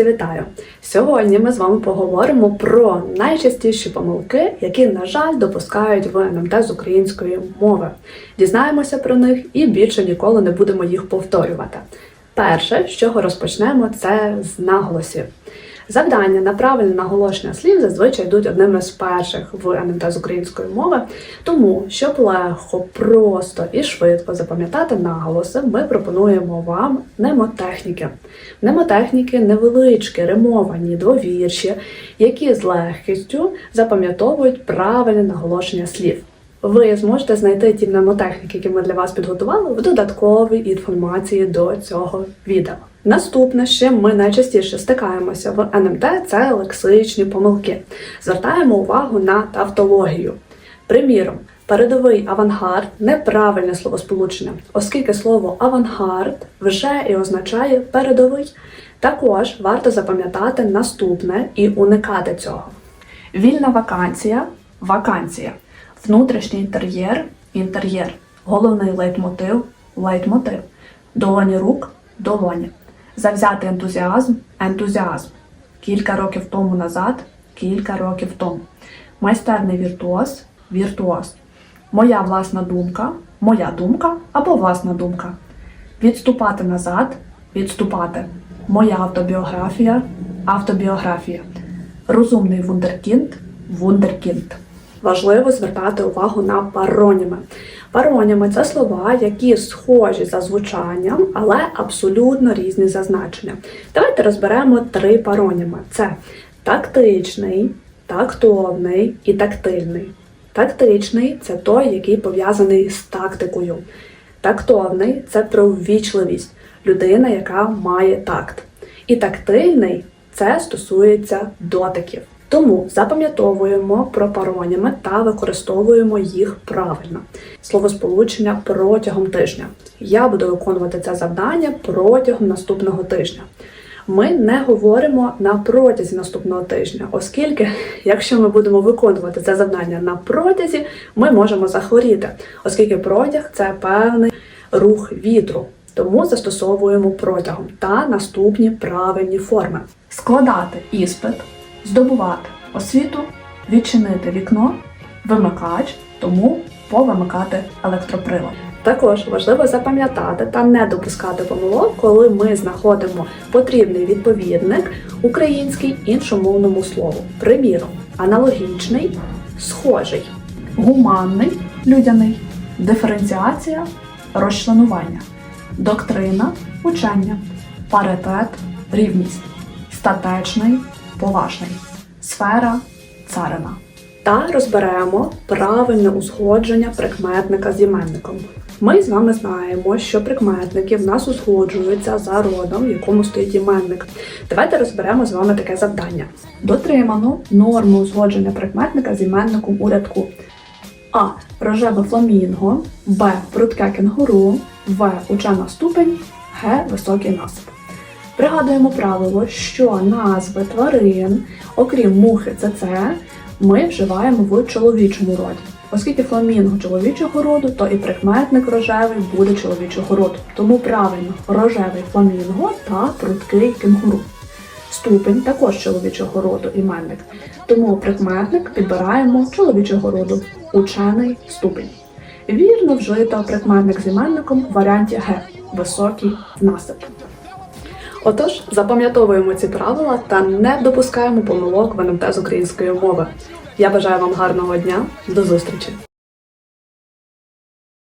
Друзі, вітаю! Сьогодні ми з вами поговоримо про найчастіші помилки, які, на жаль, допускають в НМТ з української мови. Дізнаємося про них і більше ніколи не будемо їх повторювати. Перше, з чого розпочнемо, це з наголосів. Завдання на правильне наголошення слів зазвичай йдуть одними з перших в НМТ з української мови. Тому, щоб легко, просто і швидко запам'ятати наголоси, ми пропонуємо вам немотехніки. Немотехніки невеличкі, римовані, двовірші, які з легкістю запам'ятовують правильне наголошення слів. Ви зможете знайти ті мнемотехніки, які ми для вас підготували в додатковій інформації до цього відео. Наступне, з чим ми найчастіше стикаємося в НМТ, це лексичні помилки. Звертаємо увагу на тавтологію. Приміром, передовий авангард неправильне словосполучення, оскільки слово авангард вже і означає передовий. Також варто запам'ятати наступне і уникати цього. Вільна вакансія вакансія. Внутрішній інтер'єр інтер'єр. Головний лейтмотив лейтмотив. Долоні рук долоні. Завзятий ентузіазм ентузіазм. Кілька років тому назад, кілька років тому. Майстерний віртуоз віртуоз. Моя власна думка, моя думка або власна думка. Відступати назад, відступати. Моя автобіографія, автобіографія. Розумний вундеркінд, вундеркінд. Важливо звертати увагу на пароніми. Пароніми це слова, які схожі за звучанням, але абсолютно різні за значенням. Давайте розберемо три пароніми: це тактичний, тактовний і тактильний. Тактичний це той, який пов'язаний з тактикою. Тактовний це про ввічливість, людина, яка має такт. І тактильний це стосується дотиків. Тому запам'ятовуємо про пароніми та використовуємо їх правильно. Словосполучення протягом тижня. Я буду виконувати це завдання протягом наступного тижня. Ми не говоримо на протязі наступного тижня, оскільки, якщо ми будемо виконувати це завдання на протязі, ми можемо захворіти, оскільки протяг це певний рух вітру. Тому застосовуємо протягом та наступні правильні форми: складати іспит, здобувати освіту, відчинити вікно, вимикач, тому повимикати електроприлад. Також важливо запам'ятати та не допускати помилок, коли ми знаходимо потрібний відповідник український іншомовному слову. Приміром, аналогічний, схожий, гуманний, людяний, диференціація, розчленування, доктрина, учення, паритет, рівність, статечний, поважний, сфера, царина. Та розберемо правильне узгодження прикметника з іменником. Ми з вами знаємо, що прикметники в нас узгоджуються за родом, в якому стоїть іменник. Давайте розберемо з вами таке завдання. Дотримано норму узгодження прикметника з іменником у рядку. А. Рожеве фламінго, Б. Прудке кенгуру, В. Учена ступень, Г. Високий насип. Пригадуємо правило, що назви тварин, окрім мухи ЦЦ, ми вживаємо в чоловічому роді. Оскільки фламінго чоловічого роду, то і прикметник рожевий буде чоловічого роду. Тому правильно рожевий фламінго та прудкий кенгуру. Ступень також чоловічого роду іменник. Тому прикметник підбираємо чоловічого роду, учений ступень. Вірно вжито прикметник з іменником в варіанті Г високий насип. Отож, запам'ятовуємо ці правила та не допускаємо помилок в НМТ з української мови. Я бажаю вам гарного дня, до зустрічі!